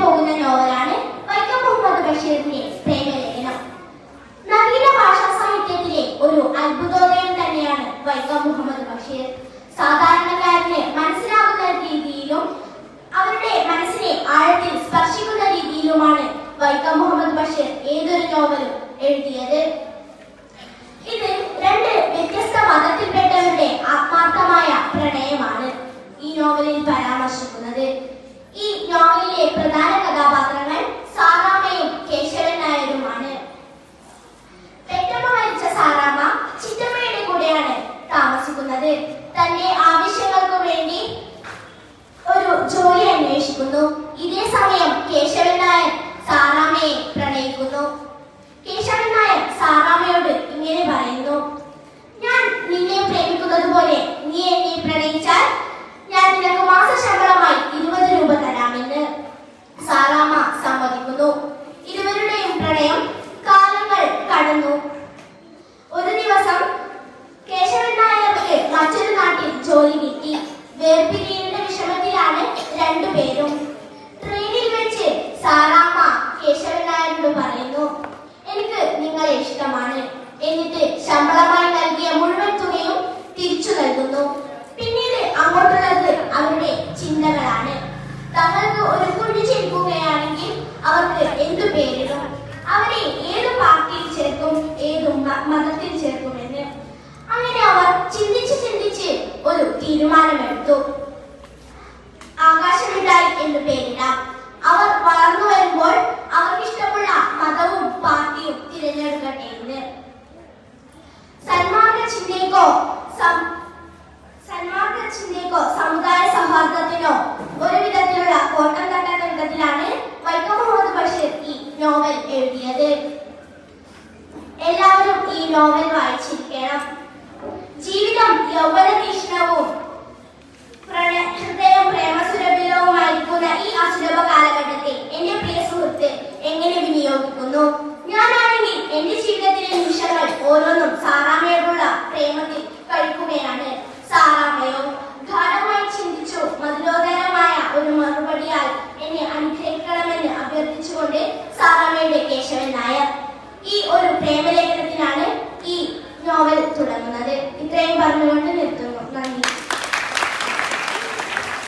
പോകുന്ന നോവലാണ് വൈക്കം മുഹമ്മദ് ബഷീറിന്റെ പ്രേമലേഖനം നവീന ഭാഷാ സാഹിത്യത്തിലെ ഒരു അത്ഭുതോദയം തന്നെയാണ് വൈക്കം മുഹമ്മദ് ബഷീർ. സാധാരണക്കാരന് മനസ്സിലാക്കി ചിന്തയ്ക്കോ സമുദായ സൗഹാർദ്ദത്തിനോ ഒരു വിധത്തിലുള്ള കോട്ടം തട്ടാത്ത വിധത്തിലാണ് വൈക്കം മുഹമ്മദ് ബഷീർ ഈ നോവൽ എഴുതിയത്. എല്ലാവരും ഈ നോവൽ വായിച്ചിരിക്കണം. ജീവിതം യൗവന തീഷ്ണവും ഹൃദയം പ്രേമസുരഭിലവുമായിരിക്കുന്ന ഈ അസുലഭ കാലഘട്ടത്തിൽ എന്റെ പ്രിയ സുഹൃത്ത് എങ്ങനെ വിനിയോഗിക്കുന്നു? തമിഴിലെ കേശവൻ നായർ ഈ ഒരു പ്രേമലേഖനത്തിലാണ് ഈ നോവൽ തുടങ്ങുന്നത്. ഇത്രയും പറഞ്ഞുകൊണ്ട് നിർത്തുന്നു. നന്ദി.